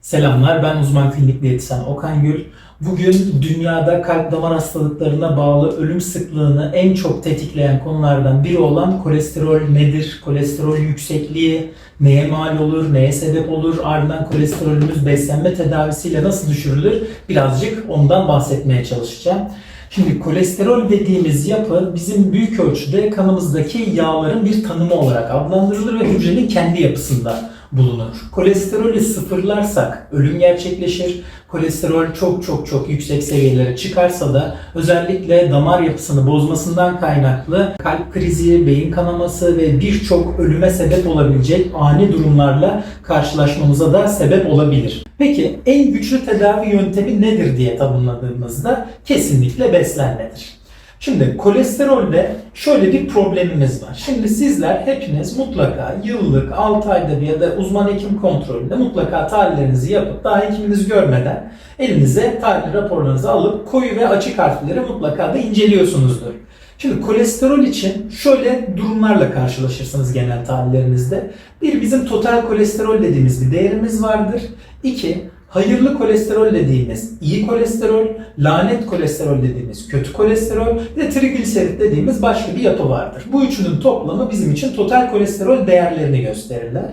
Selamlar, ben uzman klinik diyetisyen Okan Gül. Bugün dünyada kalp damar hastalıklarına bağlı ölüm sıklığını en çok tetikleyen konulardan biri olan kolesterol nedir? Kolesterol yüksekliği neye mal olur, neye sebep olur? Ardından kolesterolümüz beslenme tedavisiyle nasıl düşürülür? Birazcık ondan bahsetmeye çalışacağım. Şimdi kolesterol dediğimiz yapı bizim büyük ölçüde kanımızdaki yağların bir tanımı olarak adlandırılır ve hücrenin kendi yapısında bulunur. Kolesterolü sıfırlarsak ölüm gerçekleşir. Kolesterol çok çok çok yüksek seviyelere çıkarsa da özellikle damar yapısını bozmasından kaynaklı kalp krizi, beyin kanaması ve birçok ölüme sebep olabilecek ani durumlarla karşılaşmamıza da sebep olabilir. Peki en güçlü tedavi yöntemi nedir diye tanımladığımızda kesinlikle beslenmedir. Şimdi kolesterolde şöyle bir problemimiz var. Şimdi sizler hepiniz mutlaka yıllık 6 ayda bir ya da uzman hekim kontrolünde mutlaka tahlillerinizi yapıp daha hekiminiz görmeden elinize tahlil raporlarınızı alıp koyu ve açık harfleri mutlaka da inceliyorsunuzdur. Şimdi kolesterol için şöyle durumlarla karşılaşırsınız genel tahlillerinizde. Bir bizim total kolesterol dediğimiz bir değerimiz vardır. İki hayırlı kolesterol dediğimiz iyi kolesterol, lanet kolesterol dediğimiz kötü kolesterol ve trigliserit dediğimiz başka bir yapı vardır. Bu üçünün toplamı bizim için total kolesterol değerlerini gösterirler.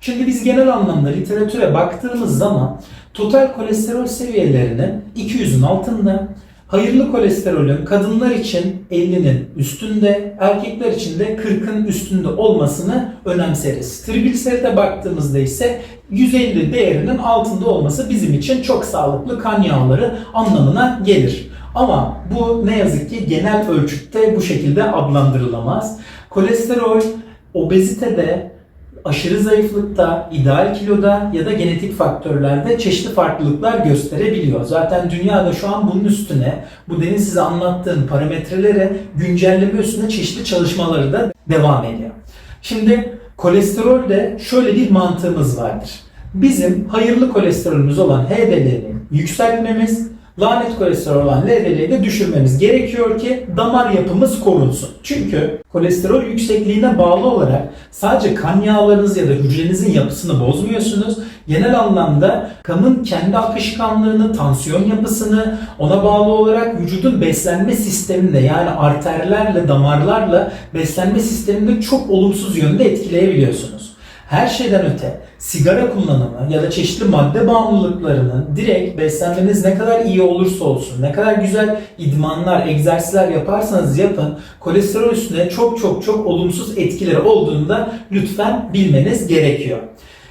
Şimdi biz genel anlamda literatüre baktığımız zaman total kolesterol seviyelerinin 200'ün altında, Hayırlı kolesterolün kadınlar için 50'nin üstünde, erkekler için de 40'ın üstünde olmasını önemseriz. Trigliseride baktığımızda ise 150 değerinin altında olması bizim için çok sağlıklı kan yağları anlamına gelir. Ama bu ne yazık ki genel ölçütte bu şekilde adlandırılamaz. Kolesterol obezitede aşırı zayıflıkta, ideal kiloda ya da genetik faktörlerde çeşitli farklılıklar gösterebiliyor. Zaten dünyada şu an bunun üstüne, bu demin size anlattığım parametrelere güncelleme üstüne çeşitli çalışmaları da devam ediyor. Şimdi kolesterolde şöyle bir mantığımız vardır. Bizim hayırlı kolesterolümüz olan HDL'ni yükseltmemiz, lanet kolesterol olan LDL'yi de düşürmemiz gerekiyor ki damar yapımız korunsun. Çünkü kolesterol yüksekliğine bağlı olarak sadece kan yağlarınız ya da hücrenizin yapısını bozmuyorsunuz. Genel anlamda kanın kendi akışkanlığını, tansiyon yapısını, ona bağlı olarak vücudun beslenme sisteminde yani arterlerle, damarlarla beslenme sistemini çok olumsuz yönde etkileyebiliyorsunuz. Her şeyden öte sigara kullanımı ya da çeşitli madde bağımlılıklarının direkt beslenmeniz ne kadar iyi olursa olsun, ne kadar güzel idmanlar, egzersizler yaparsanız yapın, kolesterol üstüne çok çok çok olumsuz etkileri olduğunu da lütfen bilmeniz gerekiyor.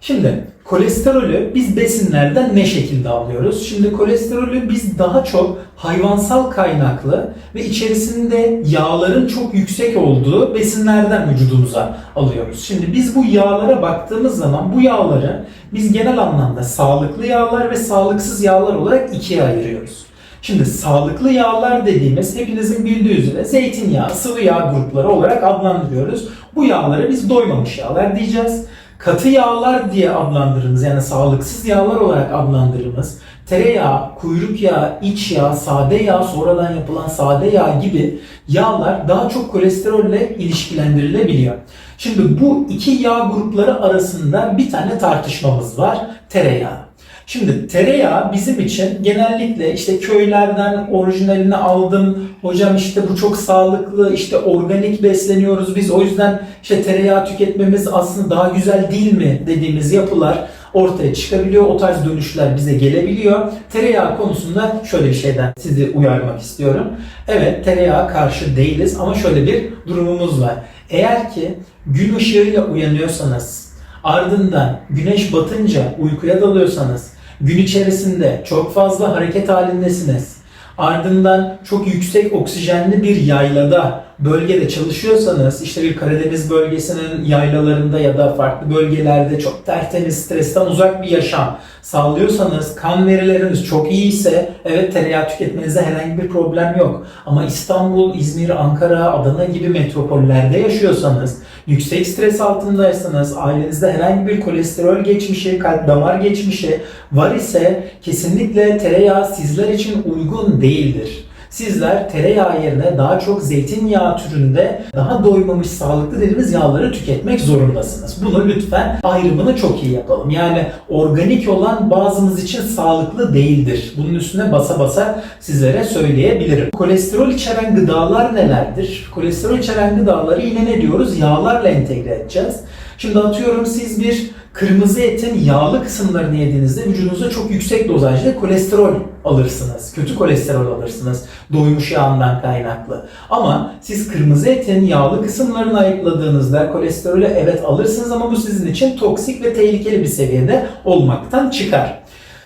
Şimdi kolesterolü biz besinlerden ne şekilde alıyoruz? Şimdi kolesterolü biz daha çok hayvansal kaynaklı ve içerisinde yağların çok yüksek olduğu besinlerden vücudumuza alıyoruz. Şimdi biz bu yağlara baktığımız zaman bu yağları biz genel anlamda sağlıklı yağlar ve sağlıksız yağlar olarak ikiye ayırıyoruz. Şimdi sağlıklı yağlar dediğimiz hepinizin bildiği üzere zeytinyağı, sıvı yağ grupları olarak adlandırıyoruz. Bu yağları biz doymamış yağlar diyeceğiz katı yağlar diye adlandırdığımız yani sağlıksız yağlar olarak adlandırdığımız tereyağı, kuyruk yağı, iç yağ, sade yağ, sonradan yapılan sade yağ gibi yağlar daha çok kolesterolle ilişkilendirilebiliyor. Şimdi bu iki yağ grupları arasında bir tane tartışmamız var. Tereyağı. Şimdi tereyağı bizim için genellikle işte köylerden orijinalini aldım. Hocam işte bu çok sağlıklı, işte organik besleniyoruz biz. O yüzden işte tereyağı tüketmemiz aslında daha güzel değil mi dediğimiz yapılar ortaya çıkabiliyor. O tarz dönüşler bize gelebiliyor. Tereyağı konusunda şöyle bir şeyden sizi uyarmak istiyorum. Evet tereyağı karşı değiliz ama şöyle bir durumumuz var. Eğer ki gün ışığıyla uyanıyorsanız, ardından güneş batınca uykuya dalıyorsanız, gün içerisinde çok fazla hareket halindesiniz, ardından çok yüksek oksijenli bir yaylada, bölgede çalışıyorsanız, işte bir Karadeniz bölgesinin yaylalarında ya da farklı bölgelerde çok tertemiz, stresten uzak bir yaşam sağlıyorsanız, kan verileriniz çok iyi ise evet tereyağı tüketmenizde herhangi bir problem yok. Ama İstanbul, İzmir, Ankara, Adana gibi metropollerde yaşıyorsanız, yüksek stres altındaysanız, ailenizde herhangi bir kolesterol geçmişi, kalp damar geçmişi var ise kesinlikle tereyağı sizler için uygun değildir. Sizler tereyağı yerine daha çok zeytinyağı türünde daha doymamış sağlıklı dediğimiz yağları tüketmek zorundasınız. Bunu lütfen ayrımını çok iyi yapalım. Yani organik olan bazımız için sağlıklı değildir. Bunun üstüne basa basa sizlere söyleyebilirim. Kolesterol içeren gıdalar nelerdir? Kolesterol içeren gıdaları yine ne diyoruz? Yağlarla entegre edeceğiz. Şimdi atıyorum siz bir kırmızı etin yağlı kısımlarını yediğinizde vücudunuzda çok yüksek dozajda kolesterol alırsınız. Kötü kolesterol alırsınız. Doymuş yağından kaynaklı. Ama siz kırmızı etin yağlı kısımlarını ayıkladığınızda kolesterolü evet alırsınız ama bu sizin için toksik ve tehlikeli bir seviyede olmaktan çıkar.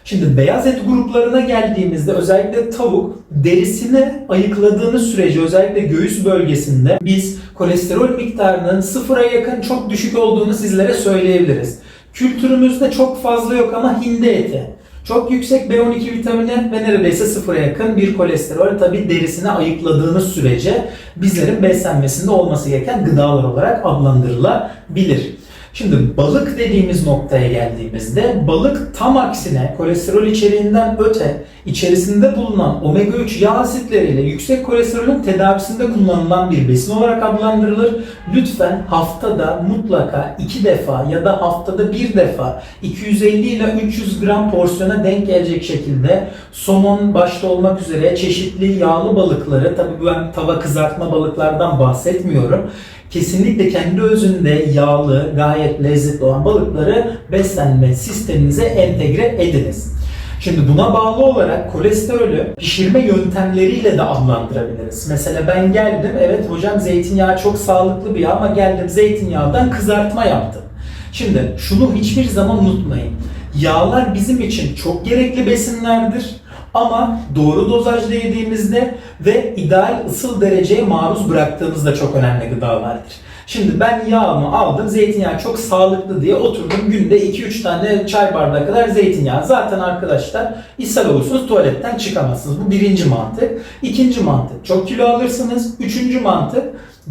Şimdi beyaz et gruplarına geldiğimizde özellikle tavuk derisini ayıkladığınız sürece özellikle göğüs bölgesinde biz kolesterol miktarının sıfıra yakın çok düşük olduğunu sizlere söyleyebiliriz. Kültürümüzde çok fazla yok ama hindi eti. Çok yüksek B12 vitamini ve neredeyse sıfıra yakın bir kolesterol tabi derisini ayıkladığınız sürece bizlerin beslenmesinde olması gereken gıdalar olarak adlandırılabilir. Şimdi balık dediğimiz noktaya geldiğimizde balık tam aksine kolesterol içeriğinden öte içerisinde bulunan omega 3 yağ asitleriyle yüksek kolesterolün tedavisinde kullanılan bir besin olarak adlandırılır. Lütfen haftada mutlaka 2 defa ya da haftada bir defa 250 ile 300 gram porsiyona denk gelecek şekilde somon başta olmak üzere çeşitli yağlı balıkları tabii ben tava kızartma balıklardan bahsetmiyorum kesinlikle kendi özünde yağlı, gayet lezzetli olan balıkları beslenme sisteminize entegre ediniz. Şimdi buna bağlı olarak kolesterolü pişirme yöntemleriyle de adlandırabiliriz. Mesela ben geldim, evet hocam zeytinyağı çok sağlıklı bir yağ ama geldim zeytinyağından kızartma yaptım. Şimdi şunu hiçbir zaman unutmayın. Yağlar bizim için çok gerekli besinlerdir. Ama doğru dozajda yediğimizde ve ideal ısıl dereceye maruz bıraktığımızda çok önemli gıdalardır. Şimdi ben yağımı aldım, zeytinyağı çok sağlıklı diye oturdum günde 2-3 tane çay bardağı kadar zeytinyağı. Zaten arkadaşlar ishal olursunuz tuvaletten çıkamazsınız. Bu birinci mantık. İkinci mantık çok kilo alırsınız. Üçüncü mantık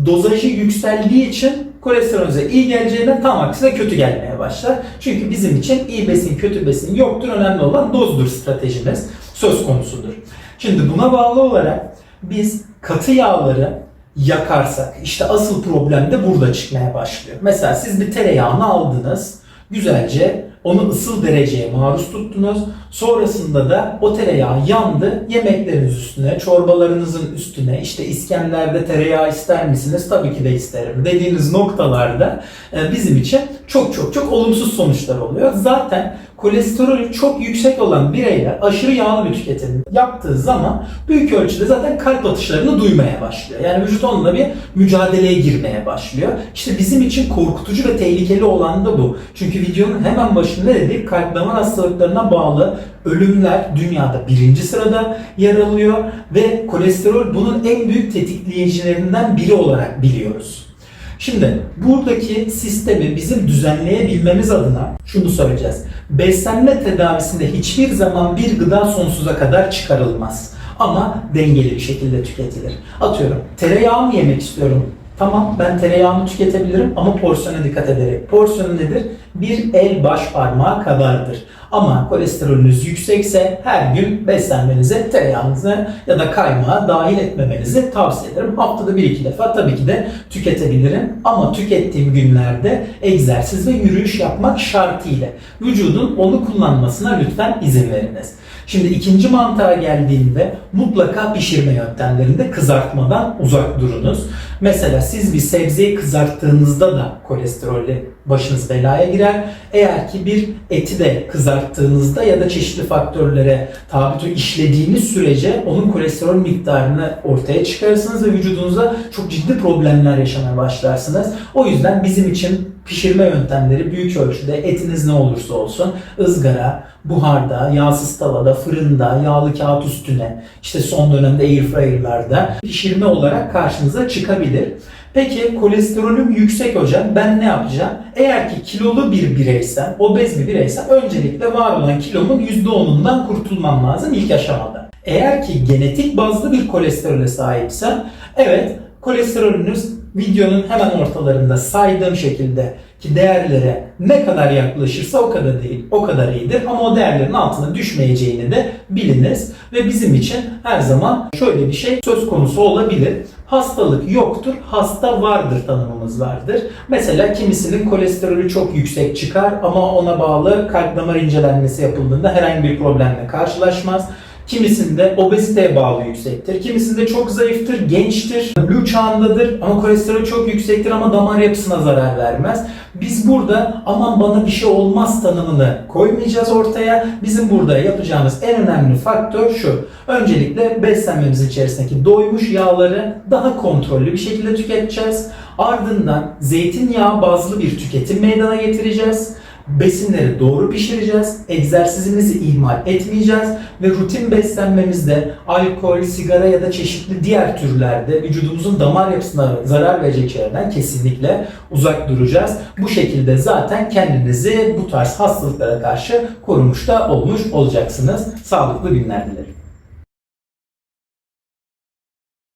dozajı yükseldiği için kolesterolünüze iyi geleceğinden tam aksine kötü gelmeye başlar. Çünkü bizim için iyi besin kötü besin yoktur. Önemli olan dozdur stratejimiz söz konusudur. Şimdi buna bağlı olarak biz katı yağları yakarsak işte asıl problem de burada çıkmaya başlıyor. Mesela siz bir tereyağını aldınız. Güzelce onu ısıl dereceye maruz tuttunuz. Sonrasında da o tereyağı yandı. Yemekleriniz üstüne, çorbalarınızın üstüne, işte İskender'de tereyağı ister misiniz? Tabii ki de isterim. Dediğiniz noktalarda e, bizim için çok çok çok olumsuz sonuçlar oluyor. Zaten kolesterolü çok yüksek olan bireyler aşırı yağlı bir tüketim yaptığı zaman büyük ölçüde zaten kalp atışlarını duymaya başlıyor. Yani vücut onunla bir mücadeleye girmeye başlıyor. İşte bizim için korkutucu ve tehlikeli olan da bu. Çünkü videonun hemen başında dedik kalp damar hastalıklarına bağlı ölümler dünyada birinci sırada yer alıyor ve kolesterol bunun en büyük tetikleyicilerinden biri olarak biliyoruz. Şimdi buradaki sistemi bizim düzenleyebilmemiz adına şunu söyleyeceğiz. Beslenme tedavisinde hiçbir zaman bir gıda sonsuza kadar çıkarılmaz. Ama dengeli bir şekilde tüketilir. Atıyorum tereyağı mı yemek istiyorum? Tamam ben tereyağını tüketebilirim ama porsiyona dikkat ederek. Porsiyonu nedir? Bir el baş parmağı kadardır. Ama kolesterolünüz yüksekse her gün beslenmenize tereyağınızı ya da kaymağı dahil etmemenizi tavsiye ederim. Haftada bir iki defa tabii ki de tüketebilirim. Ama tükettiğim günlerde egzersiz ve yürüyüş yapmak şartıyla vücudun onu kullanmasına lütfen izin veriniz. Şimdi ikinci mantığa geldiğinde mutlaka pişirme yöntemlerinde kızartmadan uzak durunuz. Mesela siz bir sebzeyi kızarttığınızda da kolesterolle başınız belaya girer. Eğer ki bir eti de kızarttığınızda ya da çeşitli faktörlere tabi tut işlediğiniz sürece onun kolesterol miktarını ortaya çıkarırsınız ve vücudunuza çok ciddi problemler yaşamaya başlarsınız. O yüzden bizim için pişirme yöntemleri büyük ölçüde etiniz ne olursa olsun ızgara, buharda, yağsız tavada, fırında, yağlı kağıt üstüne, işte son dönemde airfryer'larda pişirme olarak karşınıza çıkabilir. Peki kolesterolüm yüksek hocam ben ne yapacağım? Eğer ki kilolu bir bireysem, obez bir bireysem öncelikle var olan kilomun %10'undan kurtulmam lazım ilk aşamada. Eğer ki genetik bazlı bir kolesterole sahipsem evet kolesterolünüz videonun hemen ortalarında saydığım şekilde ki değerlere ne kadar yaklaşırsa o kadar değil, o kadar iyidir. Ama o değerlerin altına düşmeyeceğini de biliniz. Ve bizim için her zaman şöyle bir şey söz konusu olabilir. Hastalık yoktur, hasta vardır tanımımız vardır. Mesela kimisinin kolesterolü çok yüksek çıkar ama ona bağlı kalp damar incelenmesi yapıldığında herhangi bir problemle karşılaşmaz. Kimisinde obeziteye bağlı yüksektir. Kimisinde çok zayıftır, gençtir, blue çağındadır ama kolesterol çok yüksektir ama damar yapısına zarar vermez. Biz burada aman bana bir şey olmaz tanımını koymayacağız ortaya. Bizim burada yapacağımız en önemli faktör şu. Öncelikle beslenmemiz içerisindeki doymuş yağları daha kontrollü bir şekilde tüketeceğiz. Ardından zeytinyağı bazlı bir tüketim meydana getireceğiz. Besinleri doğru pişireceğiz. Egzersizimizi ihmal etmeyeceğiz. Ve rutin beslenmemizde alkol, sigara ya da çeşitli diğer türlerde vücudumuzun damar yapısına zarar verecek şeylerden kesinlikle uzak duracağız. Bu şekilde zaten kendinizi bu tarz hastalıklara karşı korumuş da olmuş olacaksınız. Sağlıklı günler dilerim.